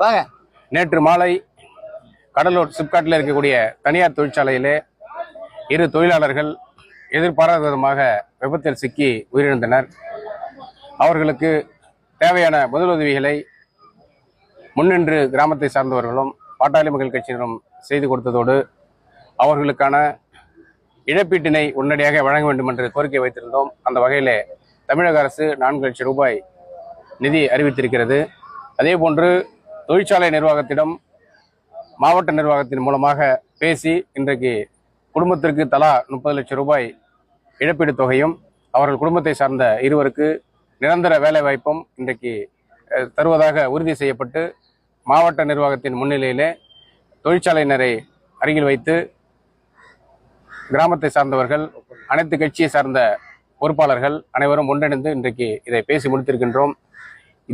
வாங்க. நேற்று மாலை கடலூர் சிப்காட்டில் இருக்கக்கூடிய தனியார் தொழிற்சாலையிலே இரு தொழிலாளர்கள் எதிர்பாராத விதமாக விபத்தில் சிக்கி உயிரிழந்தனர். அவர்களுக்கு தேவையான முதலுதவிகளை முன்னின்று கிராமத்தை சார்ந்தவர்களும் பாட்டாளி மக்கள் கட்சியினரும் செய்து கொடுத்ததோடு அவர்களுக்கான இழப்பீட்டினை உடனடியாக வழங்க வேண்டும் என்று கோரிக்கை வைத்திருந்தோம். அந்த வகையிலே தமிழக அரசு நான்கு லட்சம் ரூபாய் நிதி அறிவித்திருக்கிறது. அதே போன்று தொழிற்சாலை நிர்வாகத்திடம் மாவட்ட நிர்வாகத்தின் மூலமாக பேசி இன்றைக்கு குடும்பத்திற்கு தலா முப்பது லட்சம் ரூபாய் இழப்பீடு தொகையும் அவர்கள் குடும்பத்தை சார்ந்த இருவருக்கு நிரந்தர வேலைவாய்ப்பும் இன்றைக்கு தருவதாக உறுதி செய்யப்பட்டு மாவட்ட நிர்வாகத்தின் முன்னிலையிலே தொழிற்சாலையினரை அருகில் வைத்து கிராமத்தை சார்ந்தவர்கள் அனைத்து கட்சியை சார்ந்த பொறுப்பாளர்கள் அனைவரும் ஒன்றிணைந்து இன்றைக்கு இதை பேசி முடித்திருக்கின்றோம்.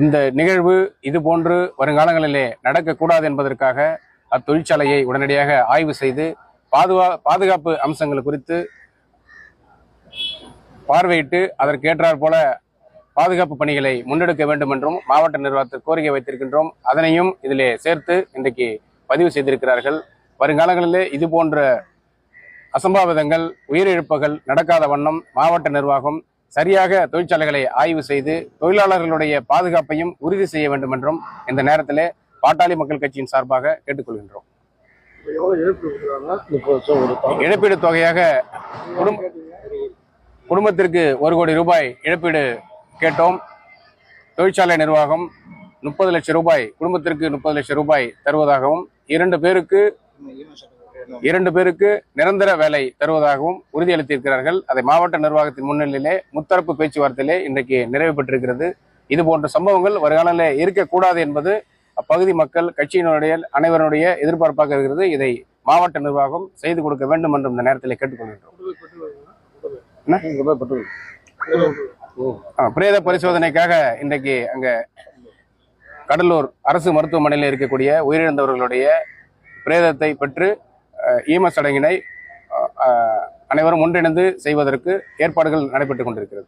இந்த நிகழ்வு இது போன்று வருங்காலங்களிலே நடக்கக்கூடாது என்பதற்காக அத்தொழிற்சாலையை உடனடியாக ஆய்வு செய்து பாதுகா பாதுகாப்பு அம்சங்கள் குறித்து பார்வையிட்டு அதற்கேற்றாற் போல பாதுகாப்பு பணிகளை முன்னெடுக்க வேண்டும் என்றும் மாவட்ட நிர்வாகத்தில் கோரிக்கை வைத்திருக்கின்றோம். அதனையும் இதிலே சேர்த்து இன்றைக்கு பதிவு செய்திருக்கிறார்கள். வருங்காலங்களிலே இது போன்ற அசம்பாவிதங்கள் உயிரிழப்புகள் நடக்காத வண்ணம் மாவட்ட நிர்வாகம் சரியாக தொழிற்சாலைகளை ஆய்வு செய்து தொழிலாளர்களுடைய பாதுகாப்பையும் உறுதி செய்ய வேண்டும் என்றும் இந்த நேரத்திலே பாட்டாளி மக்கள் கட்சியின் சார்பாக கேட்டுக்கொள்கின்றோம். இழப்பீடு தொகையாக குடும்ப குடும்பத்திற்கு ஒரு கோடி ரூபாய் இழப்பீடு கேட்டோம். தொழிற்சாலை நிர்வாகம் முப்பது லட்சம் ரூபாய் குடும்பத்திற்கு முப்பது லட்சம் ரூபாய் தருவதாகவும் இரண்டு பேருக்கு இரண்டு பேருக்கு நிரந்தர வேலை தருவதாகவும் உறுதியளித்திருக்கிறார்கள். அதை மாவட்ட நிர்வாகத்தின் முன்னிலையிலே முத்தரப்பு பேச்சுவார்த்தையிலே இன்றைக்கு நிறைவு பெற்றிருக்கிறது. இது போன்ற சம்பவங்கள் வருகாலில் இருக்கக்கூடாது என்பது அப்பகுதி மக்கள் கட்சியினுடைய அனைவருடைய எதிர்பார்ப்பாக இருக்கிறது. இதை மாவட்ட நிர்வாகம் செய்து கொடுக்க வேண்டும் என்றும் இந்த நேரத்தில் கேட்டுக்கொள்கின்றோம். ஆ, பிரேத பரிசோதனைக்காக இன்றைக்கு அங்க கடலூர் அரசு மருத்துவமனையில் இருக்கக்கூடிய உயிரிழந்தவர்களுடைய பிரேதத்தை பெற்று ஈம சடங்கினை அனைவரும் ஒன்றிணைந்து செய்வதற்கு ஏற்பாடுகள் நடைபெற்றுக் கொண்டிருக்கிறது.